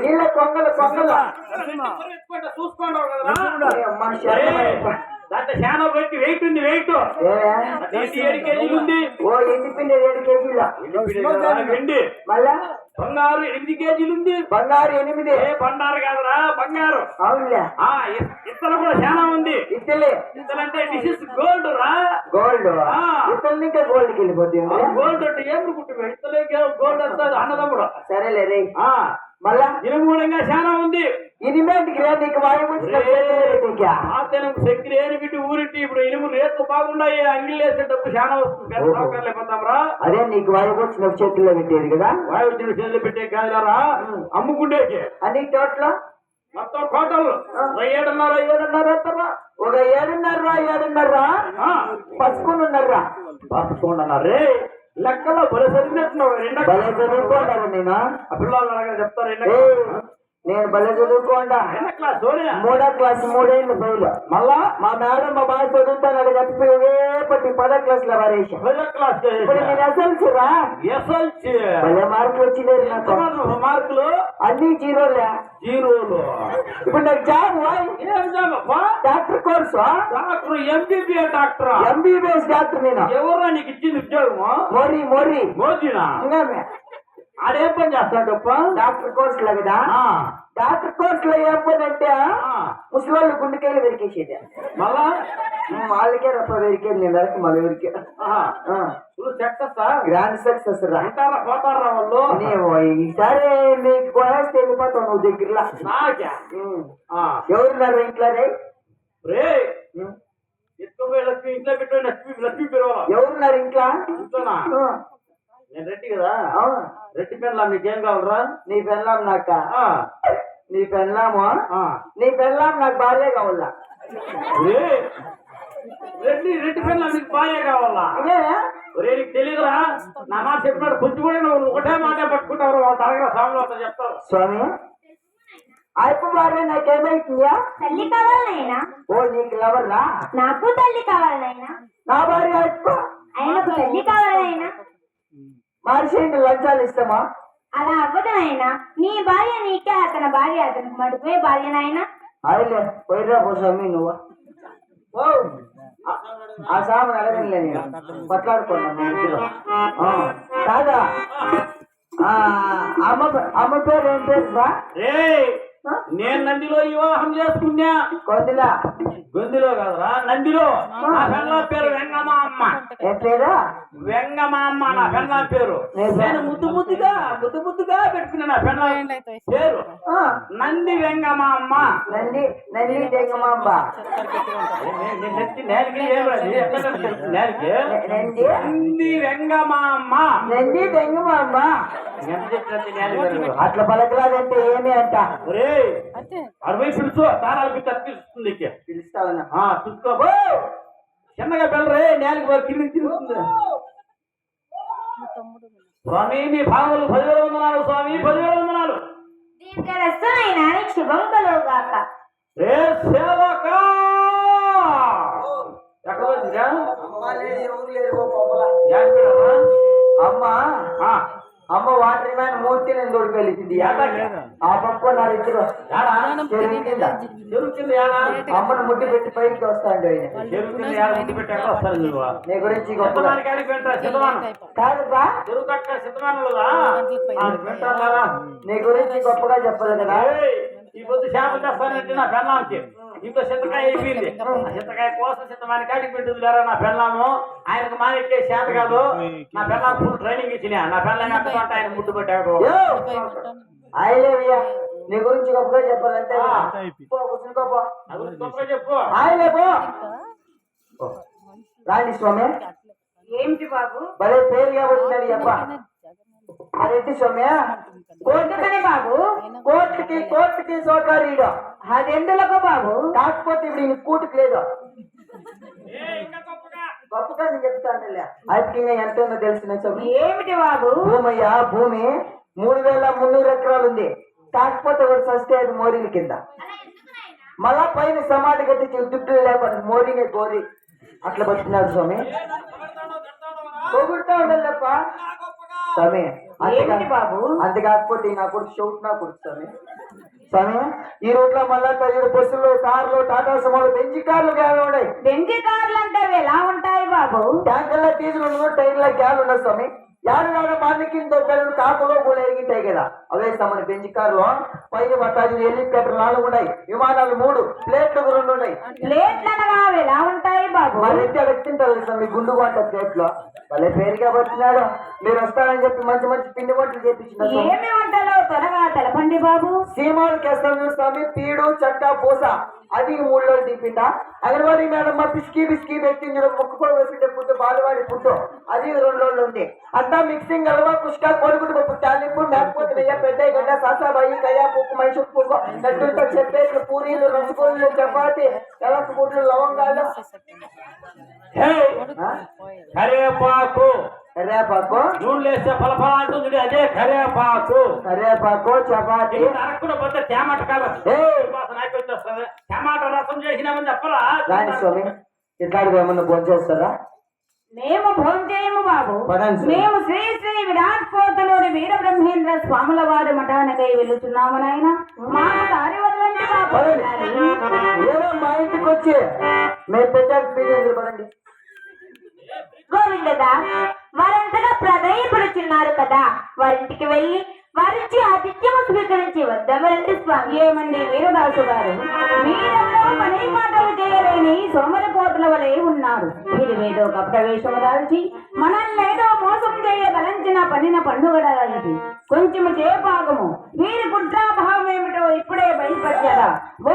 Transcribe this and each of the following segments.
నీళ్ళ కొంగల కొంగల. చూసుకోండి. దాంట్లో చాలా పెట్టి వెయిట్ ఉంది వెయిట్? ఏడు కేజీలు ఉంది. ఓ ఎండి పిండి ఏడు కేజీల? వెండి మళ్ళా? బంగారు ఎనిమిది కేజీలు ఉంది. బంగారు ఎనిమిది. ఏ బంగారు కాదురా బంగారు. అవునులే. ఆ ఇ- ఇత్తలు కూడా గోల్డ్ రా. గోల్డ్ గోల్డ్ అంటే ఏం కుట్టు ఇత్తలే గోల్డ్ అంతా అన్నదమ్ముడు. సరేలే రే ఆ. మళ్ళా? ఇనుమూలంగా చాలా ఉంది. ఇనిమేంటికి రా నీకు శక్తి బిట్టి ఊరిట్టి ఇప్పుడు ఇనుము రేట్లు బాగున్నాయి అంగిల్ వేసే డబ్బు చాలా వస్తుంది. అదే నీకు వాయి వచ్చిన చేతుల్లో పెట్టేది కదా? వాయు వచ్చిన చేతులు పెట్టే కాదురా. అమ్ముకుండేకి. అన్ని చోట్ల మొత్తం టోటల్ ఏడున్నర ఏడున్నర ఒక ఏడున్నర ఏడున్నర? ఆ, పసుకుని ఉన్నారా పట్టుకోండి లెక్కలో బలి సరిగ్గినట్టున్నావు రెండ చదువుకోండారు నేను ఆ పిల్లలు చెప్తారు నేను భలే చదువుకోండా రెండ క్లాస్ సోనియా మూడో క్లాస్ మూడేళ్ళు ఫెయిల్ మళ్ళా మా మేడం మా బాగా చదువుతాను కట్టిపోయి పట్టి పదో క్లాస్లో వారేసా పదో క్లాస్ ఇప్పుడు నేను ఎస్ఎల్సీ రా ఎస్ఎల్సి భలే మార్కులు వచ్చినారు నాకు మార్కులు అన్ని జీరోలే జీరోలు ఇప్పుడు నాకు జాబ్ వాయ్. ఏం జాబప్పా doctor course doctor MBBS doctor MBBS doctor నేను ఎవరా నీకు ఇచ్చింది ఉద్యోగము మోరీ మోరీ మోదీనా ఇంకా ఆడేం పని చేస్తాడప్ప? డాక్టర్ కోర్స్లో కదా డాక్టర్ కోర్స్లో ఏం పని అంటే ఆ. ముసలోళ్ళు గుండెకాయలు వెరికేసేది. మళ్ళా? వాళ్ళకే రప్ప వెరికేది నేను వరకు మళ్ళీ వెరికే. సక్సెస్ గ్రాండ్ సక్సెస్ రా. అంటారా పోతారా వాళ్ళు? నీవు ఈసారి నీకు కొనేస్తే వెళ్ళిపోతావు నువ్వు దగ్గరలా. ఎవరున్నారు ఇంట్లో రే? రే. లక్ష్మి ఇంట్లో పెట్టు లక్ష్మి లక్ష్మి పిలవాలా ఎవరున్నారు ఇంట్లో? ఇంట్లోనా. నేను రెడ్డి కదా? అవును. రెడ్డి పెళ్ళా మీకేం కావాలరా? నీ పెళ్ళాం నాక? ఆ, నీ పెళ్ళాము ఆ. నీ పెళ్ళాం నాకు భార్య కావాలా? రెడ్డి రెడ్డి పెళ్ళా మీకు భార్య కావాలా? అదే. ఒరే నీకు తెలియదురా నా మాట చెప్పినాడు కొంచెం కూడా నువ్వు ఒకటే మాట పట్టుకుంటావు వాళ్ళు తరగతి స్వామిలో చెప్తారు. స్వామి అయిపో భార్య నాకేమైతుందా తల్లి కావాలనైనా ఓ నీకు లవర్రా? నాకు తల్లి కావాలనైనా నా భార్య అయిపో ఆయనకు తల్లి కావాలనైనా మనిషికి లంచాలు ఇస్తామా? అలా అవ్వదనైనా నీ భార్య నీకే అతని భార్య అతనికి మడిపోయే భార్యనైనా అయిలే పోయిరా పో స్వామి నువ్వు. ఓ ఆ- సామె అడగనులే నేను. పట్లాడుకున్నా కాదా అమ్మ అమ్మ పేరు ఏం పేరు రే? నేను నందిలో వివాహం చేసుకున్నా. కొందిలా గొంతులో కాదురా నందిలో పేరు వెంగమ్మ అమ్మ. ఏం పేరు? వెంగమ్మ అమ్మ నా పెళ్ళ పేరు. నేను ముద్దు ముద్దుగా ముద్దు ముద్దుగా పెట్టుకున్నా నా పెళ్ళ పేరు ఆ, నంది వెంగమ్మ. అమ్మ నంది నంది నేలకి? నంది. నంది వెంగమ్మ. అమ్మ నంది పెరుగు. అట్లా పలకలాదంటే ఏమి అంట? అరవై పిలుచు తారాలు పెట్టి అనిపిస్తుంది పిలుస్తావన్నా? చూసుకో చిన్నగా బెల్లరే నేలకి వారు తిరిగి తిరుగుతుంది. స్వామి మీ భావములు పదివేల వందనాలు స్వామి పదివేల వందనాలు. శుభం సేవక? ఎక్కడ? అమ్మ వాటర్ మ్యాన్ తోడుకెళ్ళింది ఆ పక్క నా ఇద్దరు? అమ్మను ముట్టి పెట్టి పైకి వస్తాండు? నీ గురించి గొప్పగా సిద్ధమాని కాడికి పెట్టరా, సిద్ధమానం. కాదు. బా చెరువు కట్ట సిద్ధమానులుగా? ఆడికి పెట్టాలా? నీ గురించి గొప్పగా చెప్పాలి కదా ఈ పొద్దు చేప తెస్తానంటే నా పెళ్ళాంకి ఇంకో చింతకాయ అయిపోయింది. ఆ చింతకాయ కోసం చింతమాని కాడికి పెట్టింది లేరా నా పెళ్ళాము? ఆయనకు మానెక్కే చేత కాదు. నా పెళ్ళాం ఫుల్ ట్రైనింగ్ ఇచ్చిన. నా పెళ్ళాం ఎక్కడంటే ఆయన ముట్టు పెట్టాడు నీ గురించి గొప్పగా చెప్పాలంటే గొప్పగా చెప్పు. ఆయలే పో. రాణి స్వామి. ఏమిటి బాబు? భలే పేరు కాబట్టి అబ్బా. అదేంటి స్వామి ఎందుకని బాబు. కోర్టుకి కోర్టుకి సోకారీడు అదెందులకు బాబు? కాకపోతే ఇప్పుడు ఈయన కూటుకు లేదు. గొప్పగా. నేను చెప్తానులే. అయితే ఎంత ఉందో తెలిసిన స్వామి ఏమిటి బాబు? భూమి అయ్యా భూమి మూడు వేల మున్నూరు ఎకరాలు ఉంది. కాకపోతే ఒకటి సస్తే అది మోరీల కింద. మళ్ళా పైన సమాధి కట్టించి దుడ్డు లేకపోతే మోరీనే గోరి. అట్లా పట్టినాడు స్వామి పొగుడుతా ఉండాలప్ప స్వామి బాబు? అంతే కాకపోతే నా కొడుకు షౌట్ నా కొడుకు స్వామి. స్వామి ఈ రోడ్లో మళ్ళా తగిన బస్సులు కార్లు టాటా సుమోలు బెంచి కార్లు గ్యాలు ఉన్నాయి. బెంజి కార్లు అంటే ఎలా ఉంటాయి బాబు? ట్యాంకర్లో డీజిల్ ఉండదు టైర్లో గ్యాలు ఉండదు స్వామి. మార్నింగ్ దొక్కలు కాకులో కూడా ఎరిగింటాయి కదా అవే మన బెంచి కార్లు పైన మతాజు హెలికాప్టర్ నాలుగు ఉన్నాయి విమానాలు మూడు ప్లేట్లు రెండు ఉన్నాయి ప్లేట్లు అనగా ఎలా ఉంటాయి బాబు మా ఇంటి అడుగుతుంటారు స్వామి గుండు వంట ప్లేట్లో వాళ్ళే పేరుగా పడుతున్నాడు మీరు వస్తారని చెప్పి మంచి మంచి పిండి వంటలు చేపించిన ఏమి వంటలో త్వరగా తెలపండి బాబు సీమాలు కేస్తాం స్వామి పీడు చట్ట పూస అది మూడు రోజులు తీపిండ అంగన్వాడీ మేడం మా పిసికి బిస్కి పెట్టింది ముక్కు కూడా వేసుకుంటే పుట్టు బాలవాడి పుట్టు. అది రెండు రోజులు ఉంది. అంతా మిక్సింగ్ అలవా కుష్కా కోడిగుడ్డు పప్పు తాలింపు మేకపోతే నెయ్య పెద్ద గడ్డ సాసాబాయి కయ్య పుక్కు మైసూర్ పుక్కు లడ్డూలతో చెప్పేట్లు పూరీలు రసగుల్లు చపాతి ఎలక గుడ్లు లవంగాలు. ఆ? కరేపాకు. కరివేపాకు నూనె వేస్తే ఫలఫల అంటుంది అదే కరేపాకు. కరివేపాకు చపాతి. అరక్కున పోతే టమాటా వచ్చేస్తుంది. టమాటా రసం చేసినామని చెప్పరా రాని స్వామి ఇట్లాంటివి ఏమన్నా భోంచేస్తారా మేము భోంచేయము బాబు. మేము శ్రీ శ్రీ విరాట్ కోటలోని వీర బ్రహ్మేంద్ర స్వాముల వారి మఠానికై వెళుతున్నాము నాయన. మాకు దారి వదలండి బాబు. మా ఇంటికి వచ్చి మేము పడండి గోవిందదా? వారంతగా ప్రదయపడుచున్నారు కదా వారింటికి వెళ్ళి వారించి ఆతిథ్యము స్వీకరించి వద్దామరండి స్వామి. ఏమండి? వీరదాసు గారు మీరెన్నో పని మాటలు చేయలేని సోమరిపోతుల వలె ఉన్నారు. మీరు ఏదో వేషము దాల్చి మనల్ని ఏదో మోసం చేయదలంచిన పనిన పండుగడది కొంచెము చేపాగము వీరి కుట్రాభావం ఏమిటో ఇప్పుడే బయలుపరిచారా? ఓ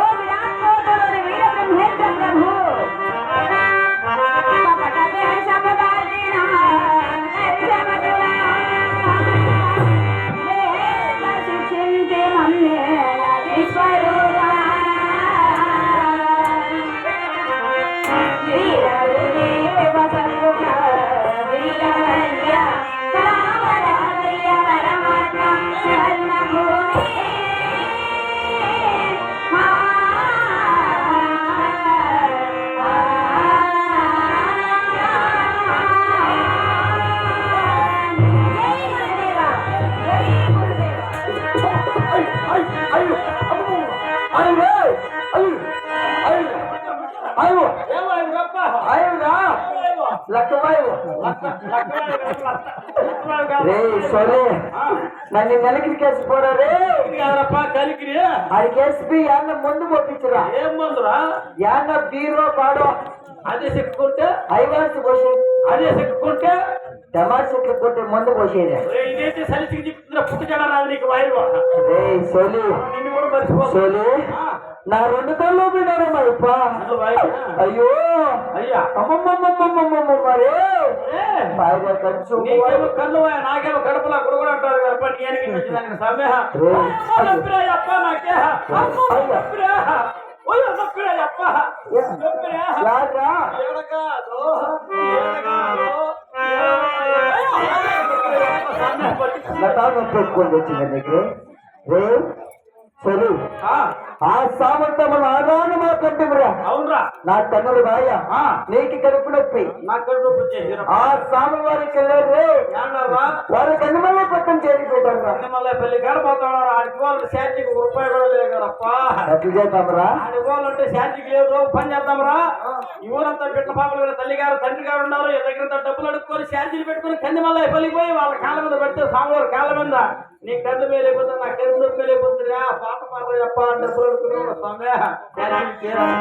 నెలకి కేసు పోరా రే. ఇది కాదురప్పా, కలికిరి? అది కేసు యాన్న ముందు పంపించరా ఏం మందురా? యాన్న బీరో పాడో అదే చెప్పుకుంటే ఐవాన్స్ పోసే. అదే చెప్పుకుంటే టమాటా చెట్లు కొట్టే ముందు పోసేది. ఇదేంటి సలిసికి చెప్తున్నా పుట్టు జడ రాదు నీకు వాయువు సోలి. సోలి. నా రెండు కళ్ళు అసలు వాయువు. అయ్యో. అయ్యా. అమ్మమ్మమ్మమ్మమ్మమ్మ మరే. బాగా ఖర్చు నీకేమో వాయ, నాకేమో కడుపులా గుడగడ అంటారు కదప్ప నీ సమయ రే, నొప్పిరాయప్ప నాకే. అమ్మ పెట్టుకొని వచ్చింది నీకు. రే సరే ఆ సామంతములు ఆదాను మా కంటిమురా. అవునరా. నా బాయ ఆ. నీకు కడుపు నొప్పి. నా కడుపు వచ్చేసి ఆ సాముల వారికి వెళ్ళారు వారి కన్నుమల్ల పట్టం చేరి పెట్టారు మళ్ళీ పెళ్ళి గడపోతున్నారు ఆడికి పోవాలంటే శాంతికి ఒక రూపాయి కూడా లేదు కదప్పా. ఎట్లా చేద్దాంరా. ఆడికి శాంతికి లేదు పని చేద్దాంరా. ఈ ఊరంతా బిడ్డ పాపలు కూడా తల్లి గారు తండ్రి గారు ఉన్నారు. దగ్గర డబ్బులు అడుక్కొని శాంతిని పెట్టుకొని కంది మళ్ళీ పలిపోయి వాళ్ళ కాళ్ళ మీద పెడితే స్వామివారి కాళ్ళ మీద నీ కంది మేలేకపోతే నా కంది నొప్పి మేలేకపోతుందిరా పాట పాట చెప్ప డబ్బులు అడుక్కుని స్వామి శాంతికి చేరాలి.